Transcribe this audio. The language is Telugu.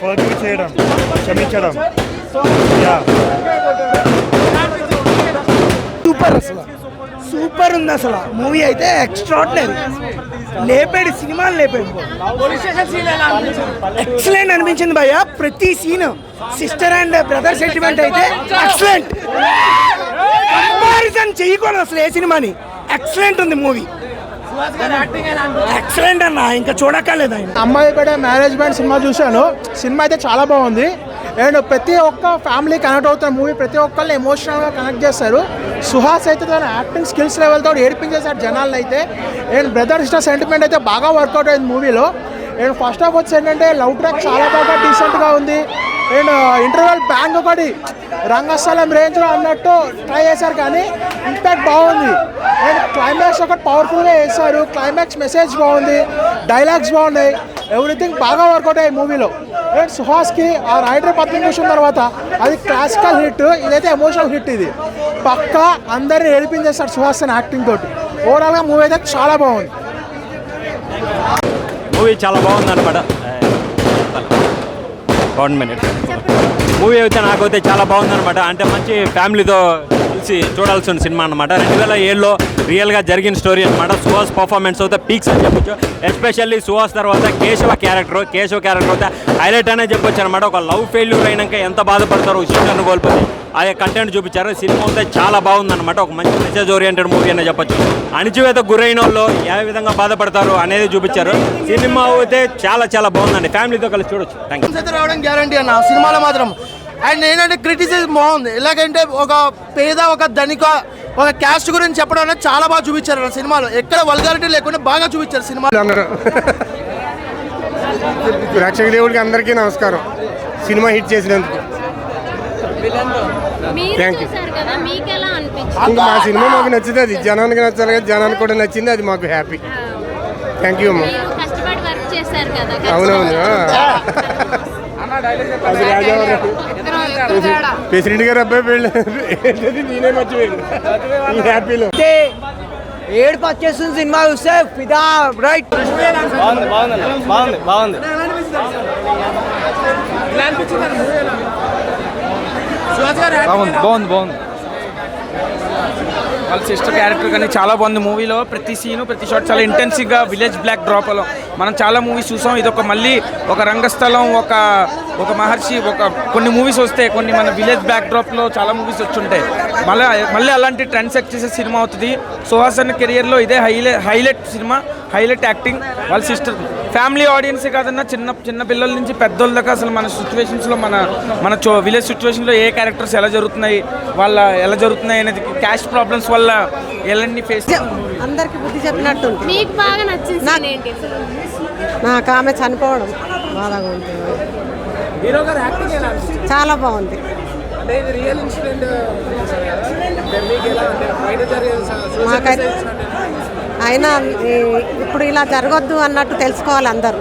ఫర్గివ్ చేయడం క్షమించడం. యా. సూపర్ అసలు. సూపర్ ఉంది అసలు. మూవీ అయితే ఎక్స్ట్రాడినరీ లేపాడు సినిమాలు లేపాడు. ఎక్సలెంట్ అనిపించింది భయ్య. ప్రతి scene sister and brother sentiment అయితే ఎక్సలెంట్ కంపారిజన్ చేయకూడదు అసలు ఏ సినిమాని. ఎక్సలెంట్ ఉంది మూవీ. ఎక్సలెంట్ అన్న ఇంకా చూడక్కర్లేదు ఆయన. అమ్మాయి కూడా మ్యారేజ్ బ్యాండ్ సినిమా చూశాను. సినిమా అయితే చాలా బాగుంది. అండ్ ప్రతి ఒక్క ఫ్యామిలీ కనెక్ట్ అవుతున్న మూవీ ప్రతి ఒక్కళ్ళు ఎమోషనల్గా కనెక్ట్ చేస్తారు. సుహాస్ అయితే తన యాక్టింగ్ స్కిల్స్ లెవెల్తో ఏడిపించేశారు జనాలను అయితే. అండ్ బ్రదర్ సిస్టర్ సెంటిమెంట్ అయితే బాగా వర్కౌట్ అయింది మూవీలో అండ్ ఫస్ట్ ఆఫ్ వచ్చి ఏంటంటే లవ్ ట్రాక్ చాలా బాగా డీసెంట్గా ఉంది. అండ్ ఇంటర్వెల్ బ్యాంక్ ఒకటి రంగస్థలం రేంజ్లో అన్నట్టు ట్రై చేశారు కానీ ఇంపాక్ట్ బాగుంది. అండ్ క్లైమాక్స్ ఒకటి పవర్ఫుల్గా వేశారు క్లైమాక్స్ మెసేజ్ బాగుంది. డైలాగ్స్ బాగున్నాయి. ఎవ్రీథింగ్ బాగా వర్కౌట్ అయ్యాయి మూవీలో అండ్ సుహాస్కి ఆ రైటర్ పత్రిక చూసిన తర్వాత అది క్లాసికల్ హిట్ ఇదైతే ఎమోషనల్ హిట్ ఇది. పక్కా అందరినీ ఏడిపించేస్తారు సుహాస్ అని యాక్టింగ్ తోటి. ఓవరాల్గా మూవీ అయితే చాలా బాగుంది. మూవీ చాలా బాగుంది అనమాట వన్ మినిట్ మూవీ అయితే నాకైతే చాలా బాగుంది అనమాట అంటే మంచి ఫ్యామిలీతో కలిసి చూడాల్సిన సినిమా అనమాట రెండు వేల ఏడులో రియల్గా జరిగిన స్టోరీ అనమాట సుహాస్ పర్ఫార్మెన్స్ అయితే పీక్స్ అని చెప్పొచ్చు. ఎస్పెషల్లీ సుహాస్ తర్వాత కేశవ క్యారెక్టర్ కేశవ క్యారెక్టర్ అయితే హైలైట్ అనే చెప్పొచ్చు అనమాట ఒక లవ్ ఫెయిల్యూర్ అయినాక ఎంత బాధపడతారో సిస్టర్ని కోల్పోతే. ఆ కంటెంట్ చూపించారు. సినిమా అయితే చాలా బాగుందన్నమాట. ఒక మంచి మెసేజ్ ఓరియంటెడ్ మూవీ అనే చెప్పొచ్చు. అణిచివేత గురైన వాళ్ళు ఏ విధంగా బాధపడతారు అనేది చూపించారు. సినిమా అయితే చాలా చాలా బాగుందండి. ఫ్యామిలీతో కలిసి చూడొచ్చు. థ్యాంక్ యూ రావడం గ్యారంటీ అన్న. సినిమాలో మాత్రం. అండ్ ఏంటంటే క్రిటిసిజం బాగుంది. ఎలాగంటే ఒక పేద ఒక ధనిక ఒక క్యాస్ట్ గురించి చెప్పడం అనేది చాలా బాగా చూపించారు అన్న సినిమాలో. ఎక్కడ వల్గారిటీ లేకుండా బాగా చూపించారు సినిమా అందరూ. ప్రేక్షక దేవుడికి అందరికీ నమస్కారం. సినిమా హిట్ చేసినందుకు. ఇంకా మా సినిమా మాకు నచ్చింది అది జనానికి నచ్చాలి కదా జనానికి కూడా నచ్చింది అది మాకు హ్యాపీ థ్యాంక్ యూ అమ్మా. మీరు కష్టపడి వర్క్ చేశారు కదా అవునవును. అది రాజావారు ప్రెసిడెంట్ గారు అబ్బాయి పెళ్ళి నేనే మర్చిపోయాను. ఈ హ్యాపీలో అయితే ఏడుపు వచ్చేస్తుంది సినిమా చూస్తే ఫిదా రైట్. బాగుంది బాగుంది బాగుంది వాళ్ళ సిస్టర్ క్యారెక్టర్ కానీ చాలా బాగుంది. మూవీలో ప్రతి సీను ప్రతి షాట్ చాలా ఇంటెన్సివ్గా విలేజ్ బ్లాక్ డ్రాప్లో మనం చాలా మూవీస్ చూసాం. ఇది ఒక మళ్ళీ ఒక రంగస్థలం ఒక ఒక మహర్షి ఒక కొన్ని మూవీస్ వస్తే కొన్ని మన విలేజ్ బ్లాక్ డ్రాప్లో చాలా మూవీస్ వచ్చుంటాయి. మళ్ళీ మళ్ళీ అలాంటి ట్రెండ్ సెట్ చేసే సినిమా అవుతుంది. సుహాస్ అన్న కెరియర్లో ఇదే highlight highlight cinema highlight acting వాళ్ళ సిస్టర్. ఫ్యామిలీ ఆడియన్స్ కాదన్నా చిన్న చిన్న పిల్లల నుంచి పెద్దోళ్ళ దాకా అసలు మన సిచ్యువేషన్స్లో మన మన చో విలేజ్ సిచ్యువేషన్లో ఏ క్యారెక్టర్స్ ఎలా జరుగుతున్నాయి వాళ్ళ ఎలా జరుగుతున్నాయి అనేది క్యాష్ ప్రాబ్లమ్స్ వల్ల ఎలాంటి ఫేస్ అందరికి బుద్ధి చెప్పినట్టు మీకు బాగా ఏంటి? నాకు ఆమె చనిపోవడం బాధగా ఉంటుంది. చాలా బాగుంది. మాకైతే అయినా ఈ- ఇప్పుడు ఇలా జరగొద్దు అన్నట్టు తెలుసుకోవాలి అందరూ.